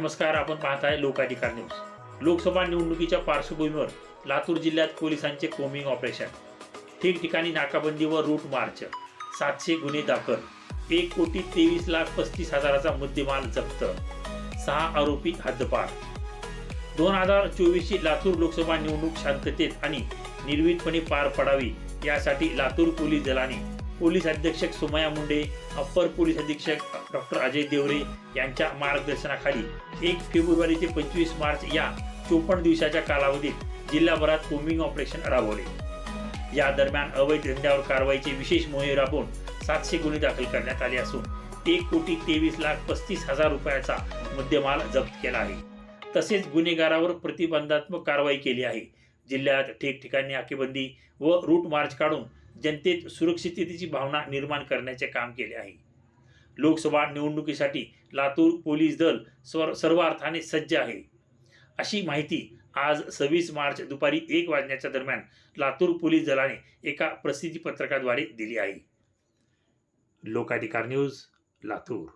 नमस्कार आपण पाहत आहे लोकाधिकार न्यूज. लोकसभा निवडणुकीच्या पार्श्वभूमीवर लातूर जिल्ह्यात पोलिसांचे कोमिंग ऑपरेशन. ठिकठिकाणी नाकाबंदी व रूट मार्च. सातशे गुन्हे दाखल. एक कोटी तेवीस लाख पस्तीस हजाराचा मुद्देमाल जप्त. सहा आरोपी हद्दपार. दोन हजार चोवीसची लातूर लोकसभा निवडणूक शांततेत आणि निर्वितपणे पार पडावी यासाठी लातूर पोलीस दलाने पोलीस अधीक्षक सुमया मुंडे अप्पर पोलीस अधीक्षक डॉक्टर अजय देवरे यांच्या मार्गदर्शनाखाली एक फेब्रुवारी ते पंचवीस मार्च या चोपन्न दिवसाच्या कालावधीत जिल्हाभरात कोम्बिंग ऑपरेशन राबवले. या दरम्यान अवैध धंद्यावर कारवाईची विशेष मोहीम राबवून सातशे गुन्हे दाखल करण्यात आले असून एक कोटी तेवीस लाख पस्तीस हजार रुपयाचा मुद्देमाल जप्त केला आहे. तसेच गुन्हेगारावर प्रतिबंधात्मक कारवाई केली आहे. जिल्ह्यात ठिकठिकाणी नाकेबंदी व रूट मार्च काढून जनतेत सुरक्षिततेची भावना निर्माण करण्याचे काम केले आहे. लोकसभा निवडणुकीसाठी लातूर पोलीस दल स्वर सर्व अर्थाने सज्ज आहे. अशी माहिती आज सव्वीस मार्च दुपारी एक वाजण्याच्या दरम्यान लातूर पोलीस दलाने एका प्रसिद्धी पत्रकाद्वारे दिली आहे. लोकाधिकार न्यूज लातूर.